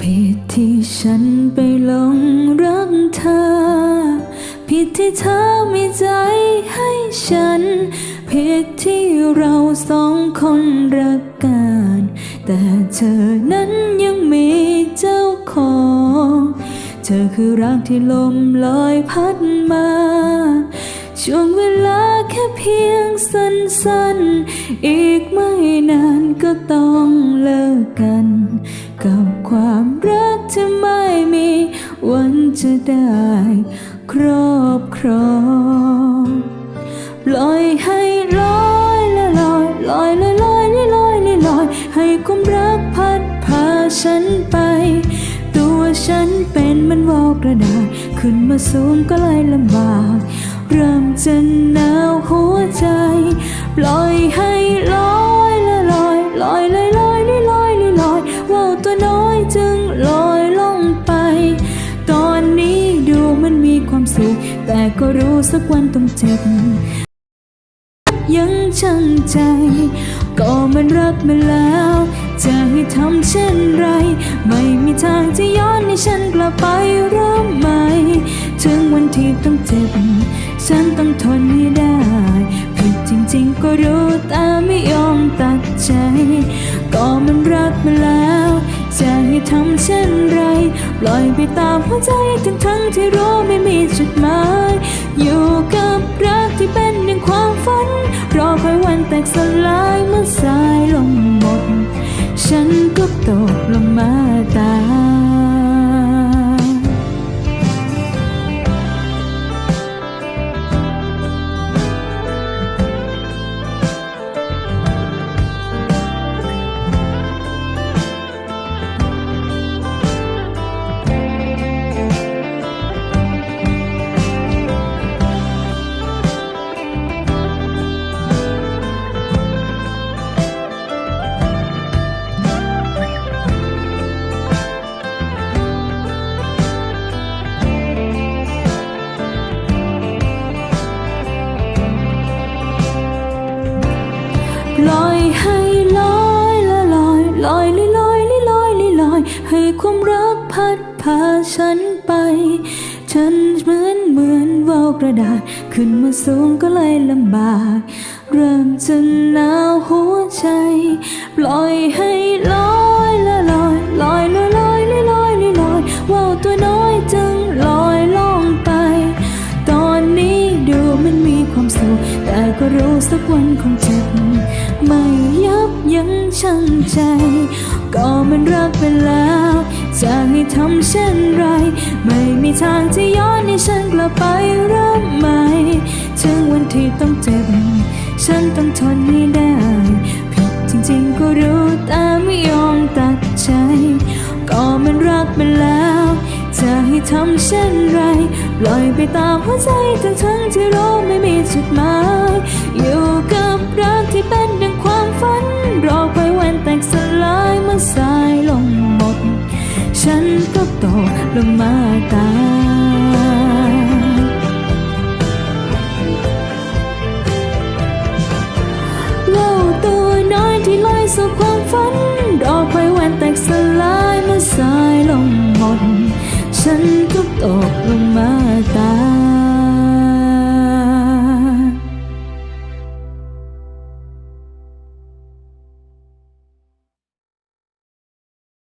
ผิดที่ฉันไปหลงรักเธอ ผิดที่เธอมีใจให้ฉัน ผิดที่เราสองคนรักกัน แต่เธอนั้นยังมีเจ้าของ เธอคือรักที่ลมลอยพัดมา ช่วงเวลาแค่เพียงสั้นๆ อีกไม่นานก็ต้องเลิกกัน กับความ มีวันจะได้ครอบครองปล่อยให้ลอยละลอยลอยละลอยละลอยละลอย ให้ความรักพัดพาฉันไป ตัวฉันเป็นมันวอกกระดาษขึ้นมาสูงก็เลยลำบากเริ่มจะหนาวหัวใจ ปล่อยให้ลอย แต่ก็รู้สักวันต้องเจ็บ ยังชั่งใจ ก็มันรักมาแล้ว จะให้ทำเช่นไร ไม่มีทางจะย้อนให้ฉันกลับไปเริ่มใหม่ถึงวันที่ต้องเจ็บ ฉันต้องทนให้ได้ ผิดจริงๆก็รู้แต่ไม่ยอมตัดใจ ก็มันรักมาแล้ว ทำเช่นไร ปล่อยไปตามหัวใจทั้งทั้งที่รู้ไม่มีจุดหมาย อยู่กับรักที่เป็นดังความฝัน รอคอยวันแตกสลายเมื่อสายลงหมด ฉันก็ตกลงมาตาย ลอยให้ลอยละลอยลอยลอยลอยลอยลอย ให้ความรักพัดพาฉันไป ฉันเหมือนเหมือนว่าวกระดาษ ขึ้นมาสูงก็เลยลำบาก เริ่มจะหนาวหัวใจ ปล่อยให้ลอยละลอยลอยลอยลอยลอยลอยลอยว่าวตัวน้อยจึงลอยล่องไป ตอนนี้ดูมันมีความสุขแต่ก็รู้สักวันคงเจ็บ ชั่งใจ ก็มันรักไปแล้ว จะให้ทำเช่นไร ไม่มีทางที่ย้อนให้ฉันกลับไปเริ่มใหม่ถึงวันที่ต้องเจ็บ ฉันต้องทนให้ได้ ผิดจริงๆก็รู้แต่ไม่ยอมตัดใจ ก็มันรักไปแล้ว จะให้ทำเช่นไร ปล่อยไปตามหัวใจทั้งทั้งๆที่รู้ไม่มีจุดหมาย อยู่กับรักที่เป็นดังความฝัน รอคอยวันแตกสลายเมื่อสายลงหมด ฉันก็ตกลงมาตายว่าวตัวน้อยที่ลอยสู่ความฝัน รอคอยวันแตกสลายเมื่อสายลงหมด ฉันก็ตกลงมาตาย